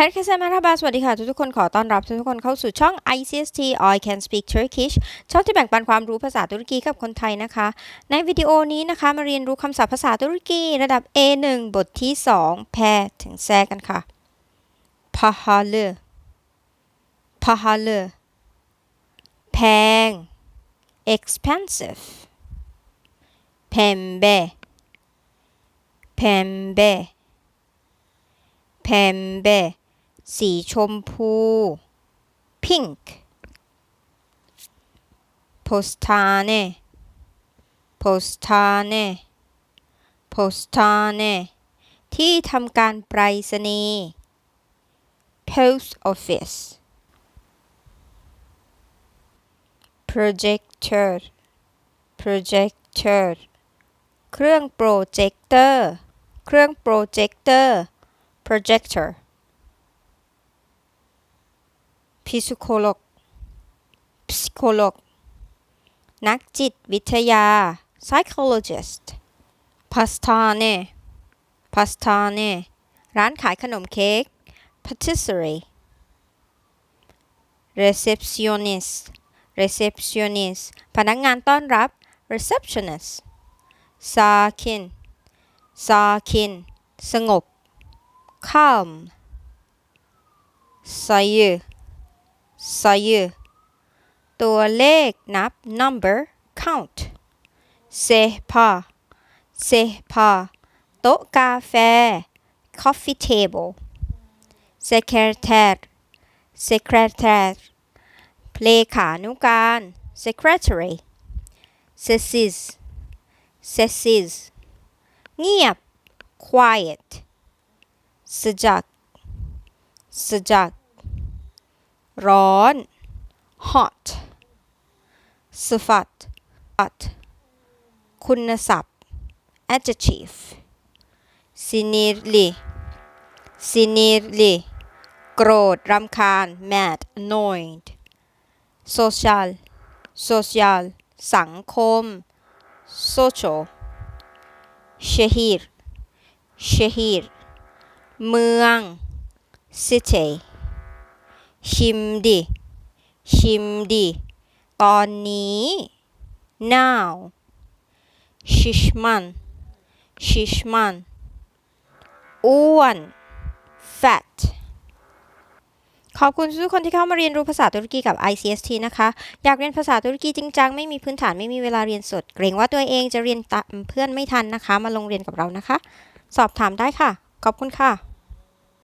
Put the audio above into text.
Herkese merhaba สวัสดีค่ะ ทุกๆคนขอต้อนรับทุกๆคนเข้าสู่ช่อง ICST I Can Speak Turkish ช่องที่แบ่งปันความรู้ภาษาตุรกีกับคนไทยนะคะ ในวิดีโอนี้นะคะมาเรียนรู้คำศัพท์ภาษาตุรกีระดับ A1 บทที่ 2 แพรถึงแซกันค่ะ pahalı pahalı แพง expensive pembe pembe pembe สีชมพู pink postane postane postane ที่ทำการไปรษณีย์ post office projector projector เครื่องโปรเจคเตอร์ เครื่องโปรเจคเตอร์ projector psikolog psikolog นักจิตวิทยา psychologist pastane pastane ร้านขายขนมเค้ก patisserie receptionist receptionist พนักงานต้อนรับ receptionist sakin sakin สงบ calm sayı sayı ตัวเลขนับ number count เซพาเซพาโต๊ะกาแฟ coffee table secretary secretary เลขานุการ secretary sessiz sessiz เงียบ quiet สจักสจัก ร้อน hot สฟัด hot คุณศัพท์ adjective sinirli sinirli โกรธ รำคาญ mad annoyed social social สังคม social shehir shehir เมือง city ชิมดิชิมดิตอนนี้ now ชิชมันชิชมันอ้วน fat ขอบคุณทุกคนที่เข้ามาเรียนรู้ภาษาตุรกีกับ ICST นะคะ อยากเรียนภาษาตุรกีจริงจังไม่มีพื้นฐานไม่มีเวลาเรียนสด เกรงว่าตัวเองจะเรียนตามเพื่อนไม่ทันนะคะ มาลงเรียนกับเรานะคะ สอบถามได้ค่ะ ขอบคุณค่ะ